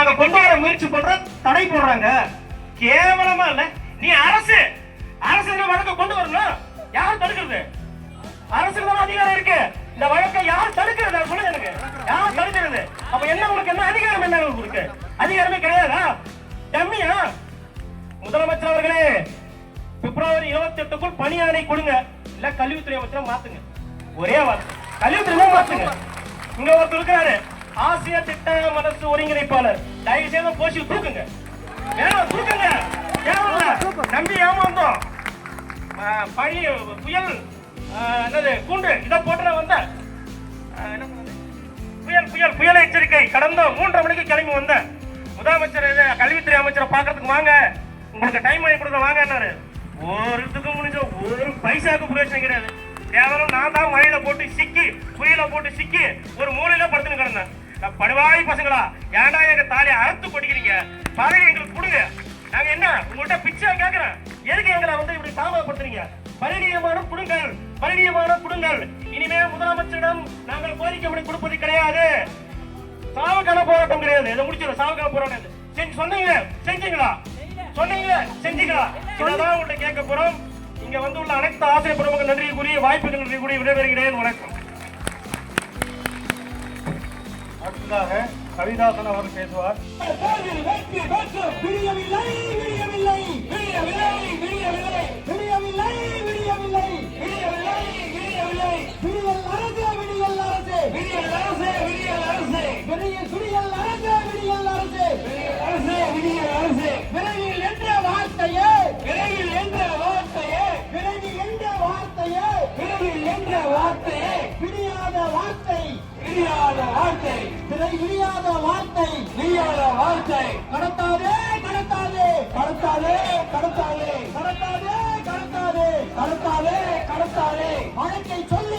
நாங்க கொண்டு வர முயற்சி பண்றோம் தடை போடுறாங்க. கேவலமா இல்ல. நீ அரசு அரசு இந்த வழக்கை கொண்டு வரணும். யார் தடுக்கிறது? அரசுக்கு தான் அதிகாரம் இருக்கு. இந்த வழக்கை யார் தடுக்கிறது? சொல்லுங்க எனக்கு. யார் தடுக்கிறது? அப்ப என்ன உங்களுக்கு என்ன அதிகாரம் என்ன உங்களுக்கு அதிகாரமே கிடையாதா? டம்மியா? முதலமைச்சர் அவர்களே பிப்ரவரி இருபத்தி எட்டுக்குள் பணி கொடுங்க. இல்ல கல்வித்துறை அமைச்சரை மாத்துங்க. ஒரே வார்த்தை. கல்வித்துறை மாத்துங்க. இங்க ஒருத்தர் இருக்காரு ஆசிய திட்ட மனசு ஒருங்கிணைப்பாளர். தயவு செய்து போசி தூக்குங்க. வேணும் தூக்குங்க. நம்பி ஏமாந்தோம். பழி புயல் என்னது கூண்டு இதை போட்டு வந்த என்ன புயல் புயல் புயல் எச்சரிக்கை. கடந்த மூன்றரை மணிக்கு கிளம்பி வந்தேன். முதலமைச்சர் கல்வித்துறை அமைச்சரை பார்க்கறதுக்கு வாங்க. உங்களுக்கு டைம் வாங்கி கொடுக்க வாங்கன்னாரு ஒரு இதுக்கு முடிஞ்ச ஒரு பைசாக்கு பிரயோஜனம் கிடையாது. கேவலம் நான் தான் மழையில போட்டு சிக்கி புயல போட்டு சிக்கி ஒரு மூலையில நான் பசங்களா? ஏன்டா எங்க தாலியை அறுத்து கொடுக்கிறீங்க பதவி எங்களுக்கு கொடுங்க. நாங்க என்ன உங்கள்கிட்ட பிச்சை கேக்குறேன்? எதுக்கு எங்களை வந்து இப்படி தாமதப்படுத்துறீங்க? பரிணியமான குடுங்கள் பரிணியமான குடுங்கள் இனிமே முதலமைச்சரிடம் நாங்கள் கோரிக்கை விட கொடுப்பது கிடையாது. சாவுக்கான போராட்டம் கிடையாது. இதை முடிச்சிடும் சாவுக்கான போராட்டம் செஞ்சு சொன்னீங்க. செஞ்சீங்களா? சொன்னீங்க. செஞ்சீங்களா? இதான் உங்கள்கிட்ட கேட்க போறோம். இங்க வந்து உள்ள அனைத்து ஆசிரியர் பிரமுக நன்றி கூறி வாய்ப்புகள் நன்றி கூறி விடைபெறுகிறேன். வணக்கம். எதிராக கவிதாசன் அவர் பேசுவார். விரைவில் என்ற வார்த்தையே. விரைவில் என்ற வார்த்தையே. விரைவில் என்ற வார்த்தையே. விரைவில் என்ற வார்த்தையே. பிடியாத வார்த்தை. விடியாத வார்த்தை திரை விடியாத வார்த்தை விடியாத வார்த்தை கடத்தாதே கடத்தாதே கடத்தாதே கடத்தாதே கடத்தாதே கடத்தாதே கடத்தாதே கடத்தாதே. வழக்கை சொல்ல.